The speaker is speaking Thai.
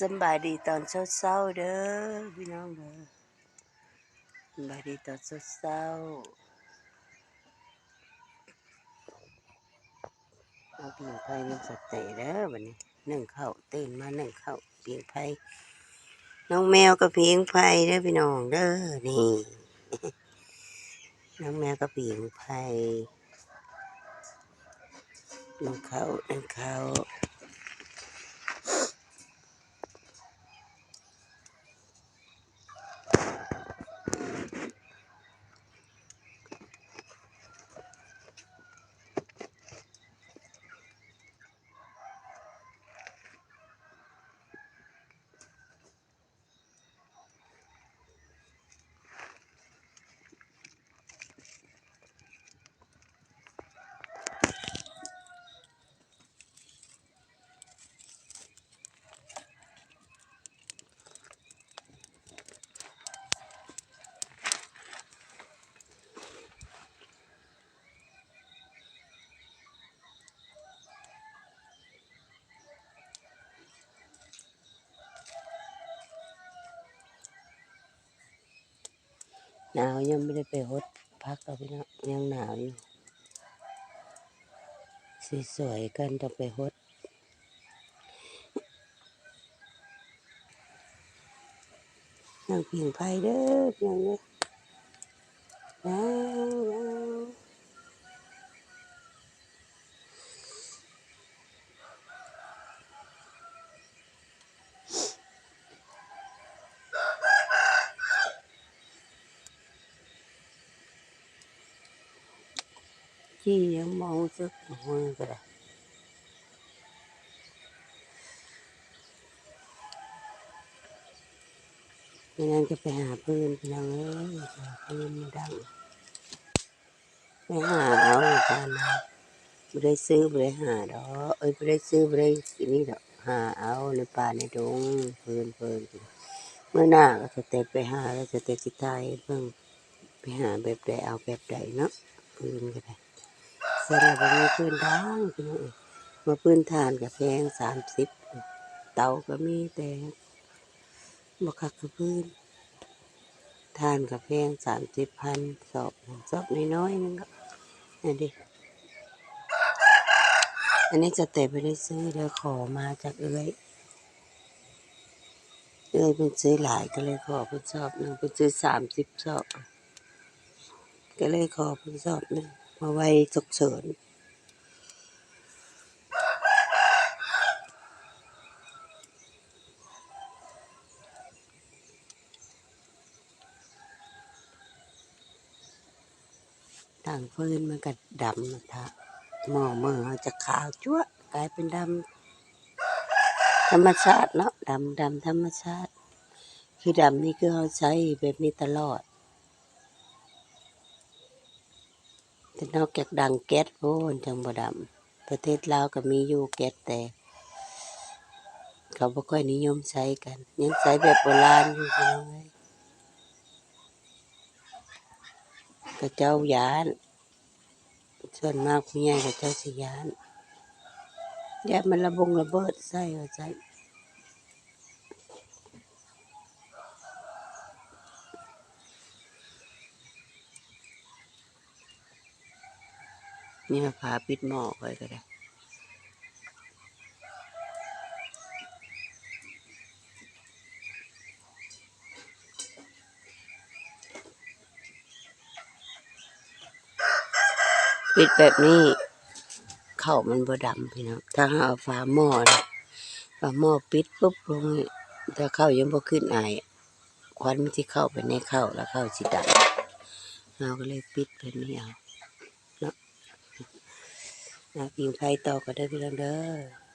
สำบายดีตอนเช้าๆเด้อพี่น้องเด้อสบายดีตอนเช้าๆเอาเปียงไผ่นึ่งสเตย์เด้อวันนี้นึ่งข้าวตื่นมานึ่งข้าวเปียงไผ่น้องแมวกับเปียงไผ่เด้อพี่น้องเด้อนี่ น้องแมวกับเปียงไผ่นึ่งข้าวนึ่งข้าว หนาวยังไม่ได้ไปฮดพักเอาพี่น้องยังหนาวอยู่สวยๆกันต้องไปฮดนั่งพิงไฟเด้อเพียงเด้อว้าว จี้ยังมองสึกมือก็ได้ไม่งั้นจะไปหาปืนพี่น้องเอ้ยหาปืนมันดังไปหาเอาตามมาไม่ได้ซื้อไม่ได้หาดอกเอ้ยไม่ได้ซื้อไม่ได้สินี่ดอกหาเอาในป่าในดงเพลินเพลินเมื่อหน้าก็จะเตะไปหาแล้วจะเตะสิตายเพิ่งไปหาแบบใดเอาแบบใดเนาะปืนก็ได้ สำหรับวันนี้นดังพี่น้องมาปืนทานกับแพงสามสิบเตาก็มีแต่บคักกับปืนทานกับแพงสามสิบพันสอบสอบน้อยๆนึงก็อันนี้อันนี้จะเตะไปได้ซื้อเดี๋ยวขอมาจากเอ้ยเอ้ยเป็นซื้อหลายก็เลยขอเป็นชอบหนึ่งเป็นซื้อสามสิบชอบก็เลยขอเป็นชอบหนึ่ง มาไว้ฉุกเฉินต่างฟืนมันก็ดำนะทะหม้อมือจะขาวจั๊วกลายเป็นดำธรรมชาติเนาะดำดำธรรมชาติ คือดำนี่คือเขาใช้แบบนี้ตลอด แต่นอกจากดังแก๊สโอ้นจังบ่ดำประเทศลาวก็มีอยู่แก๊สแต่ เขาบ่ค่อยนิยมใช้กัน ยังใช้แบบโบราณอยู่พี่น้องเอ้ยก็เจ้ายาน ส่วนมากผู้ใหญ่ก็เจ้าสิยานยามันระบงระเบิดใส่ว่าใส่ นี่มาพาปิดหม้อไว้ก็ได้ปิดแบบนี้เข้ามันบ่ดำพี่น้องถ้าเอาฝาหม้อนะฝาหม้อปิดปุ๊บลงถ้าเข้ายังบ่ขึ้นไอยควันมันสิเข้าไปในเข้าแล้วเข้าสิดำเราก็เลยปิดแบบนี้เอา นักปิงไฟต่อก็ได้พี่น้องเด้อ